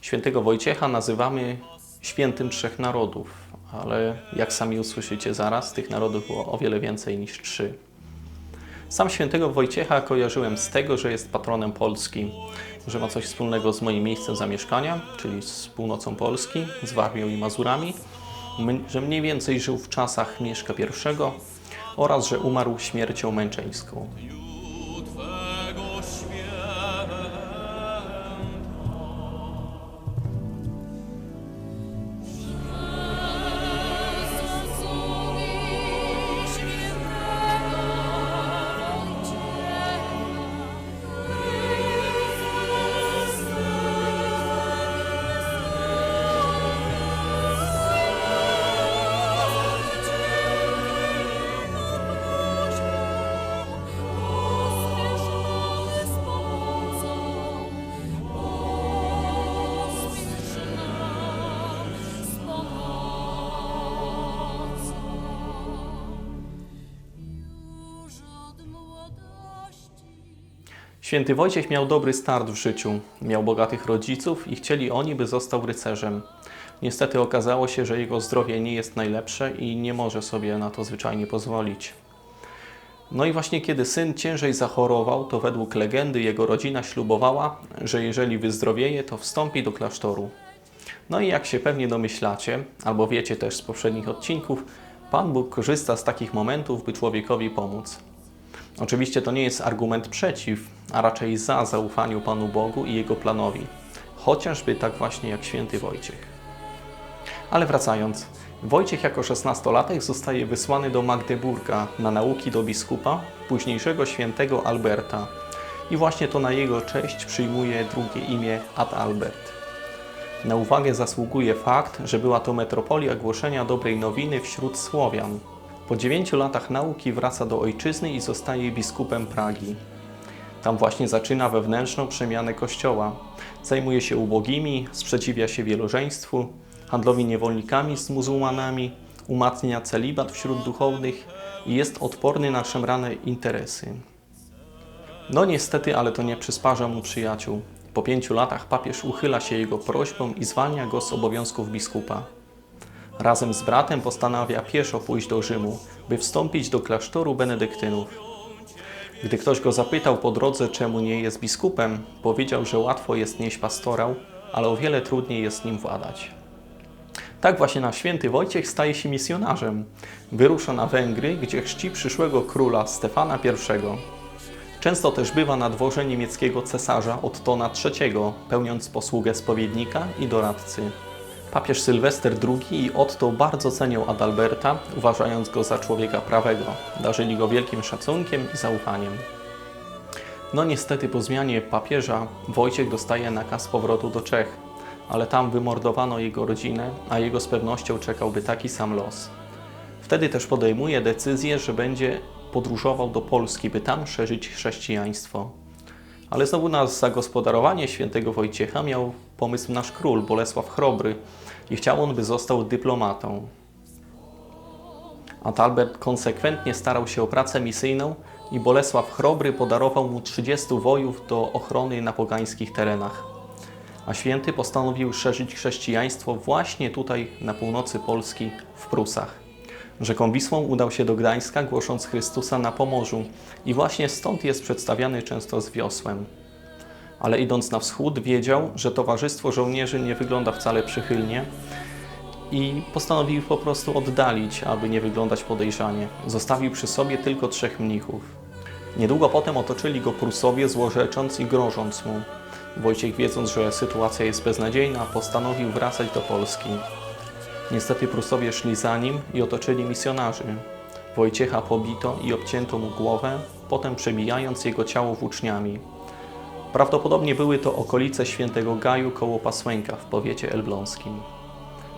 Świętego Wojciecha nazywamy świętym trzech narodów, ale jak sami usłyszycie zaraz, tych narodów było o wiele więcej niż trzy. Sam świętego Wojciecha kojarzyłem z tego, że jest patronem Polski, że ma coś wspólnego z moim miejscem zamieszkania, czyli z północą Polski, z Warmią i Mazurami, że mniej więcej żył w czasach Mieszka I oraz że umarł śmiercią męczeńską. Święty Wojciech miał dobry start w życiu, miał bogatych rodziców i chcieli oni, by został rycerzem. Niestety okazało się, że jego zdrowie nie jest najlepsze i nie może sobie na to zwyczajnie pozwolić. No i właśnie kiedy syn ciężej zachorował, to według legendy jego rodzina ślubowała, że jeżeli wyzdrowieje, to wstąpi do klasztoru. No i jak się pewnie domyślacie, albo wiecie też z poprzednich odcinków, Pan Bóg korzysta z takich momentów, by człowiekowi pomóc. Oczywiście to nie jest argument przeciw, a raczej za zaufaniu Panu Bogu i Jego planowi. Chociażby tak właśnie jak święty Wojciech. Ale wracając, Wojciech jako szesnastolatek zostaje wysłany do Magdeburga na nauki do biskupa, późniejszego świętego Alberta. I właśnie to na jego cześć przyjmuje drugie imię Ad Albert. Na uwagę zasługuje fakt, że była to metropolia głoszenia dobrej nowiny wśród Słowian. Po dziewięciu latach nauki wraca do ojczyzny i zostaje biskupem Pragi. Tam właśnie zaczyna wewnętrzną przemianę kościoła. Zajmuje się ubogimi, sprzeciwia się wielożeństwu, handlowi niewolnikami z muzułmanami, umacnia celibat wśród duchownych i jest odporny na szemrane interesy. No niestety, ale to nie przysparza mu przyjaciół. Po pięciu latach papież uchyla się jego prośbom i zwalnia go z obowiązków biskupa. Razem z bratem postanawia pieszo pójść do Rzymu, by wstąpić do klasztoru benedyktynów. Gdy ktoś go zapytał po drodze, czemu nie jest biskupem, powiedział, że łatwo jest nieść pastorał, ale o wiele trudniej jest nim władać. Tak właśnie nasz święty Wojciech staje się misjonarzem. Wyrusza na Węgry, gdzie chrzci przyszłego króla Stefana I. Często też bywa na dworze niemieckiego cesarza Ottona III, pełniąc posługę spowiednika i doradcy. Papież Sylwester II i Otto bardzo cenią Adalberta, uważając go za człowieka prawego. Darzyli go wielkim szacunkiem i zaufaniem. No niestety po zmianie papieża Wojciech dostaje nakaz powrotu do Czech, ale tam wymordowano jego rodzinę, a jego z pewnością czekałby taki sam los. Wtedy też podejmuje decyzję, że będzie podróżował do Polski, by tam szerzyć chrześcijaństwo. Ale znowu na zagospodarowanie świętego Wojciecha miał pomysł nasz król Bolesław Chrobry i chciał on, by został dyplomatą. Adalbert konsekwentnie starał się o pracę misyjną i Bolesław Chrobry podarował mu 30 wojów do ochrony na pogańskich terenach. A święty postanowił szerzyć chrześcijaństwo właśnie tutaj na północy Polski w Prusach. Rzeką Wisłą udał się do Gdańska, głosząc Chrystusa na Pomorzu i właśnie stąd jest przedstawiany często z wiosłem. Ale idąc na wschód wiedział, że towarzystwo żołnierzy nie wygląda wcale przychylnie i postanowił po prostu oddalić, aby nie wyglądać podejrzanie. Zostawił przy sobie tylko trzech mnichów. Niedługo potem otoczyli go Prusowie, złorzecząc i grożąc mu. Wojciech, wiedząc, że sytuacja jest beznadziejna, postanowił wracać do Polski. Niestety Prusowie szli za nim i otoczyli misjonarzy. Wojciecha pobito i obcięto mu głowę, potem przebijając jego ciało włóczniami. Prawdopodobnie były to okolice świętego Gaju koło Pasłęka w powiecie elbląskim.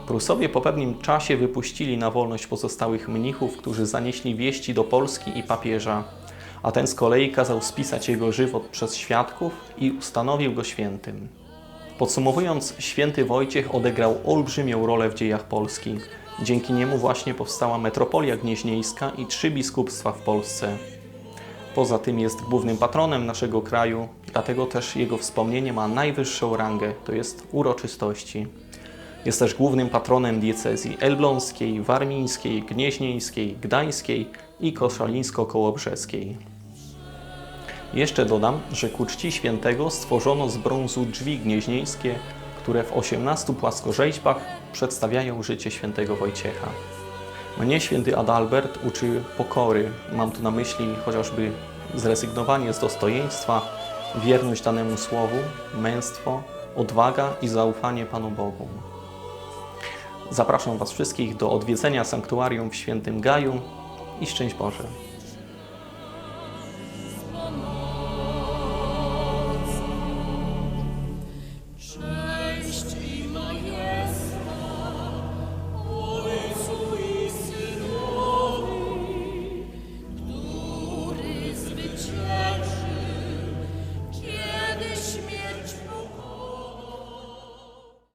Prusowie po pewnym czasie wypuścili na wolność pozostałych mnichów, którzy zanieśli wieści do Polski i papieża, a ten z kolei kazał spisać jego żywot przez świadków i ustanowił go świętym. Podsumowując, święty Wojciech odegrał olbrzymią rolę w dziejach Polski. Dzięki niemu właśnie powstała metropolia gnieźnieńska i trzy biskupstwa w Polsce. Poza tym jest głównym patronem naszego kraju, dlatego też jego wspomnienie ma najwyższą rangę, to jest uroczystości. Jest też głównym patronem diecezji elbląskiej, warmińskiej, gnieźnieńskiej, gdańskiej i koszalińsko-kołobrzeskiej. Jeszcze dodam, że ku czci świętego stworzono z brązu drzwi gnieźnieńskie, które w 18 płaskorzeźbach przedstawiają życie świętego Wojciecha. Mnie święty Adalbert uczy pokory. Mam tu na myśli chociażby zrezygnowanie z dostojeństwa, wierność danemu słowu, męstwo, odwaga i zaufanie Panu Bogu. Zapraszam Was wszystkich do odwiedzenia sanktuarium w Świętym Gaju i szczęść Boże.